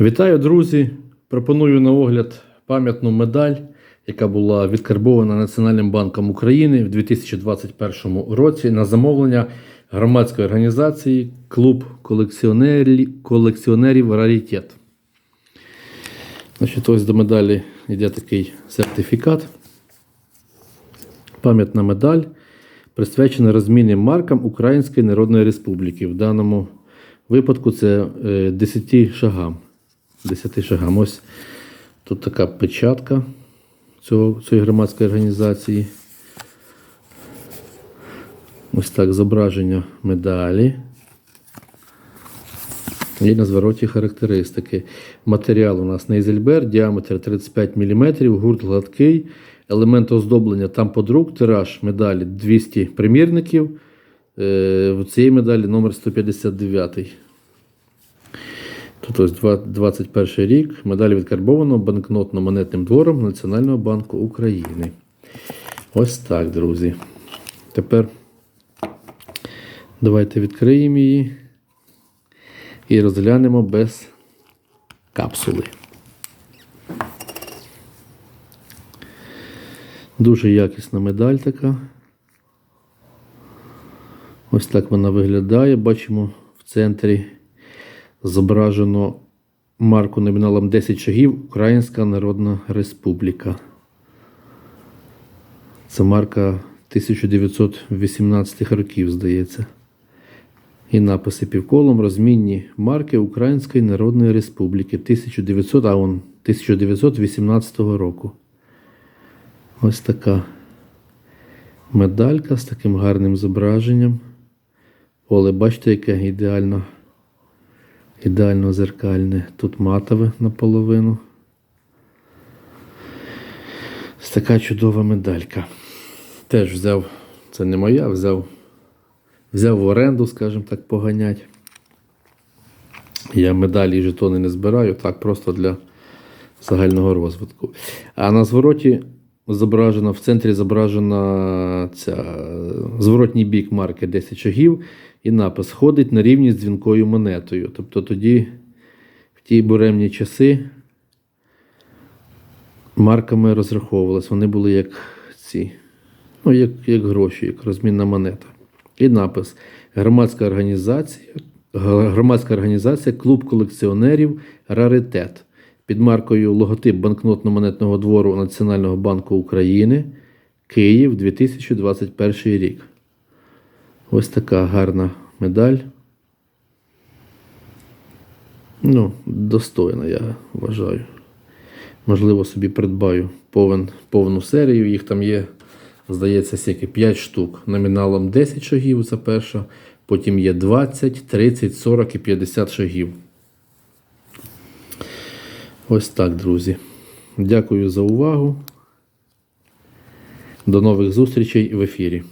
Вітаю, друзі! Пропоную на огляд пам'ятну медаль, яка була відкарбована Національним банком України в 2021 році на замовлення громадської організації Клуб колекціонерів, колекціонерів Раритет. Значить, ось до медалі йде такий сертифікат. Пам'ятна медаль присвячена розмінним маркам Української Народної Республіки. В даному випадку це е, 10 шагам. 10 шагам. Ось тут така печатка цього, цієї громадської організації. Ось так зображення медалі. І на звороті характеристики. Матеріал у нас Нейзельбер, діаметр 35 мм, гурт гладкий, елемент оздоблення там подрук, тираж медалі 200 примірників. Е, В цієї медалі номер 159. Ось 21 рік. Медаль відкарбовано банкнотно-монетним двором Національного банку України. Ось так, друзі. Тепер давайте відкриємо її і розглянемо без капсули. Дуже якісна медаль така. Ось так вона виглядає. Бачимо в центрі зображено марку номіналом 10 шагів Українська Народна Республіка. Це марка 1918 років, здається. І написи півколом розмінні марки Української Народної Республіки 1900, а он 1918 року. Ось така медалька з таким гарним зображенням. Поле, бачите, яке ідеально, ідеально зеркальне. Тут матове наполовину. Ось така чудова медалька. Теж взяв, це не моя, взяв, взяв в оренду, скажімо так, поганять. Я медалі і жетони не збираю, так просто для загального розвитку. А на звороті зображена, в центрі зображена ця зворотній бік марки 10 шагів і напис ходить на рівні з дзвінкою монетою. Тобто тоді, в ті буремні часи, марками розраховувалися. Вони були як ці, ну, як, як гроші, як розмінна монета. І напис Громадська організація, громадська організація Клуб колекціонерів Раритет під маркою логотип банкнотно-монетного двору Національного банку України Київ 2021 рік. Ось така гарна медаль. Ну, достойна, я вважаю. Можливо, собі придбаю повен, повну серію. Їх там є, здається, скільки 5 штук. Номіналом 10 шагів це перша. Потім є 20, 30, 40 і 50 шагів. Ось так, друзі. Дякую за увагу. До нових зустрічей в ефірі.